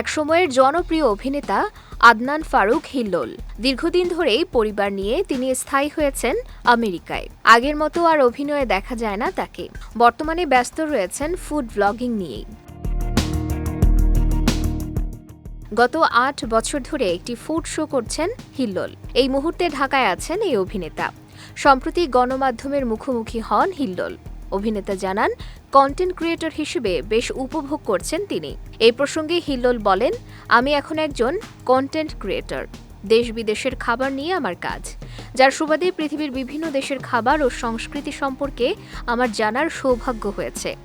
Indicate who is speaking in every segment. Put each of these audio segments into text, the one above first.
Speaker 1: একসময়ের জনপ্রিয় অভিনেতা আদনান ফারুক হিল্লোল। দীর্ঘদিন ধরেই পরিবার নিয়ে তিনি স্থায়ী হয়েছেন আমেরিকায়। আগের মতো আর অভিনয়ে দেখা যায় না তাকে। বর্তমানে ব্যস্ত রয়েছেন ফুড ব্লগিং নিয়েই। গত আট বছর ধরে একটি ফুড শো করছেন হিল্লোল। এই মুহূর্তে ঢাকায় আছেন এই অভিনেতা। সম্প্রতি গণমাধ্যমের মুখোমুখি হন হিল্লোল। অভিনেতা জানান কন্টেন্ট ক্রিয়েটর হিসেবে বেশ উপভোগ করছেন তিনি। এই প্রসঙ্গে হিল্লোল বলেন, আমি এখন একজন কন্টেন্ট ক্রিয়েটর দেশ বিদেশের খাবার নিয়ে আমার কাজ। যার সুবাদে পৃথিবীর বিভিন্ন দেশের খাবার ও সংস্কৃতি সম্পর্কে আমার জানার সৌভাগ্য হয়েছে।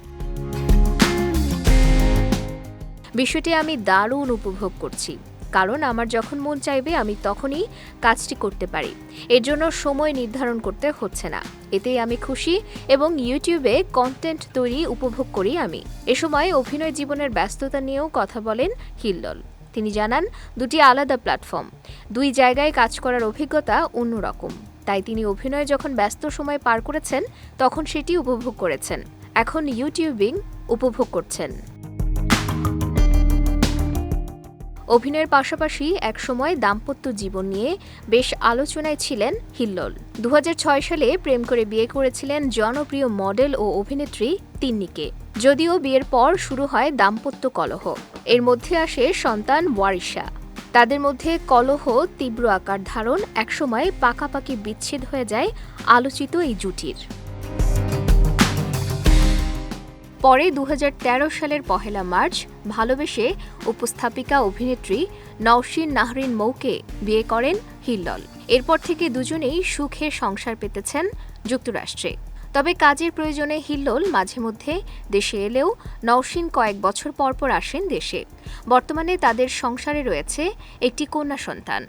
Speaker 1: বিষয়টি আমি দারুণ উপভোগ করছি। কারণ আমার যখন মন চাইবে আমি তখনই কাজটি করতে পারি। এর জন্য সময় নির্ধারণ করতে হচ্ছে না। এতেই আমি খুশি এবং ইউটিউবে কন্টেন্ট তৈরি উপভোগ করি আমি। এ সময় অভিনয় জীবনের ব্যস্ততা নিয়েও কথা বলেন হিল্লল। তিনি জানান, দুটি আলাদা প্ল্যাটফর্ম দুই জায়গায় কাজ করার অভিজ্ঞতা অন্যরকম। তাই তিনি অভিনয়ে যখন ব্যস্ত সময় পার করেছেন, তখন সেটি উপভোগ করেছেন। এখন ইউটিউবিং উপভোগ করছেন। অভিনয়ের পাশাপাশি একসময় দাম্পত্য জীবন নিয়ে বেশ আলোচনায় ছিলেন হিল্লোল। দু হাজার ছয় সালে প্রেম করে বিয়ে করেছিলেন জনপ্রিয় মডেল ও অভিনেত্রী তিন্নিকে। যদিও বিয়ের পর শুরু হয় দাম্পত্য কলহ। এর মধ্যে আসে সন্তান ওয়ারিশা। তাদের মধ্যে কলহ, তীব্র আকার ধারণ, একসময় পাকাপাকি বিচ্ছেদ হয়ে যায় আলোচিত এই জুটির। পরে দু হাজার তেরো সালের পহেলা মার্চ, ভালোবেসে উপস্থাপিকা অভিনেত্রী নওশিন নাহরিন মৌকে বিয়ে করেন হিল্লল এরপর থেকে দুজনেই সুখে সংসার পেতেছেন যুক্তরাষ্ট্রে। তবে কাজের প্রয়োজনে হিল্লোল মাঝে মধ্যে দেশে এলেও নওশিন কয়েক বছর পর পর আসেন দেশে। বর্তমানে তাদের সংসারে রয়েছে একটি কন্যা সন্তান।